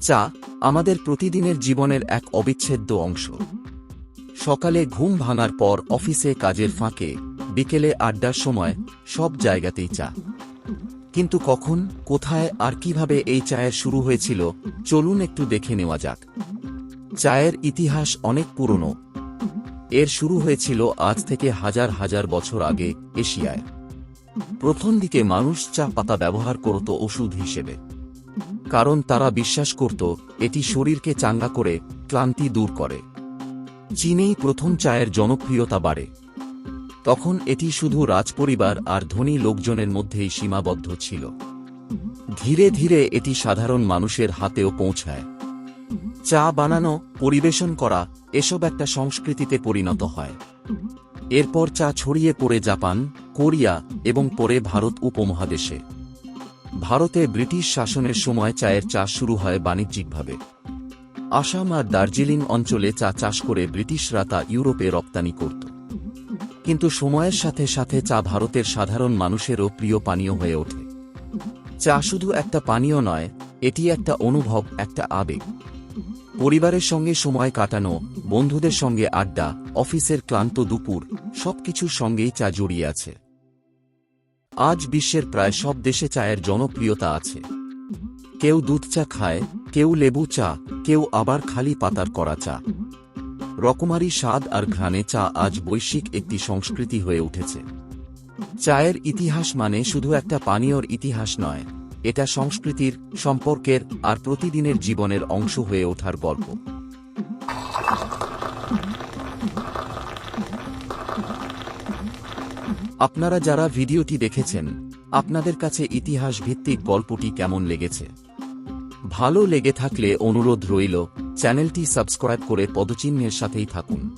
চা আমাদের প্রতিদিনের জীবনের এক অবিচ্ছেদ্য অংশ। সকালে ঘুম ভাঙার পর অফিসে কাজের ফাঁকে, বিকেলে আড্ডার সময় সব জায়গাতেই চা। কিন্তু কখন, কোথায় আর কীভাবে এই চায়ের শুরু হয়েছিল, চলুন একটু দেখে নেওয়া যাক। চায়ের ইতিহাস অনেক পুরনো। এর শুরু হয়েছিল আজ থেকে হাজার হাজার বছর আগে এশিয়ায়। প্রথম দিকে মানুষ চা পাতা ব্যবহার করত ওষুধ হিসেবে। কারণ তারা বিশ্বাস করত, এটি শরীরকে চাঙ্গা করে, ক্লান্তি দূর করে। চীনেই প্রথম চায়ের জনপ্রিয়তা বাড়ে। তখন এটি শুধু রাজপরিবার আর ধনী লোকজনের মধ্যেই সীমাবদ্ধ ছিল। ধীরে ধীরে এটি সাধারণ মানুষের হাতেও পৌঁছায়। চা বানানো, পরিবেশন করা, এসব একটা সংস্কৃতিতে পরিণত হয়। এরপর চা ছড়িয়ে পড়ে জাপান, কোরিয়া এবং পরে ভারত উপমহাদেশে। ভারতে ব্রিটিশ শাসনের সময় চায়ের চাষ শুরু হয় বাণিজ্যিকভাবে। আসাম আর দার্জিলিং অঞ্চলে চা চাষ করে ব্রিটিশরা তা ইউরোপে রপ্তানি করত। কিন্তু সময়ের সাথে সাথে চা ভারতের সাধারণ মানুষেরও প্রিয় পানীয় হয়ে ওঠে। চা শুধু একটা পানীয় নয়, এটি একটা অনুভব, একটা আবেগ। পরিবারের সঙ্গে সময় কাটানো, বন্ধুদের সঙ্গে আড্ডা, অফিসের ক্লান্ত দুপুর, সবকিছুর সঙ্গেই চা জড়িয়ে আছে। আজ বিশ্বের প্রায় সব দেশে চায়ের জনপ্রিয়তা আছে। কেউ দুধ চা খায়, কেউ লেবু চা, কেউ আবার খালি পাতার করা চা। রকমারি স্বাদ আর ঘ্রাণে চা আজ বৈশ্বিক একটি সংস্কৃতি হয়ে উঠেছে। চায়ের ইতিহাস মানে শুধু একটা পানীয়র ইতিহাস নয়, এটা সংস্কৃতির, সম্পর্কের আর প্রতিদিনের জীবনের অংশ হয়ে ওঠার গল্প। আপনারা যারা ভিডিওটি দেখেছেন, আপনাদের কাছে ইতিহাস ভিত্তিক গল্পটি কেমন লেগেছে? ভালো লেগে থাকলে অনুরোধ রইল, চ্যানেলটি সাবস্ক্রাইব করে পদচিহ্নের সাথেই থাকুন।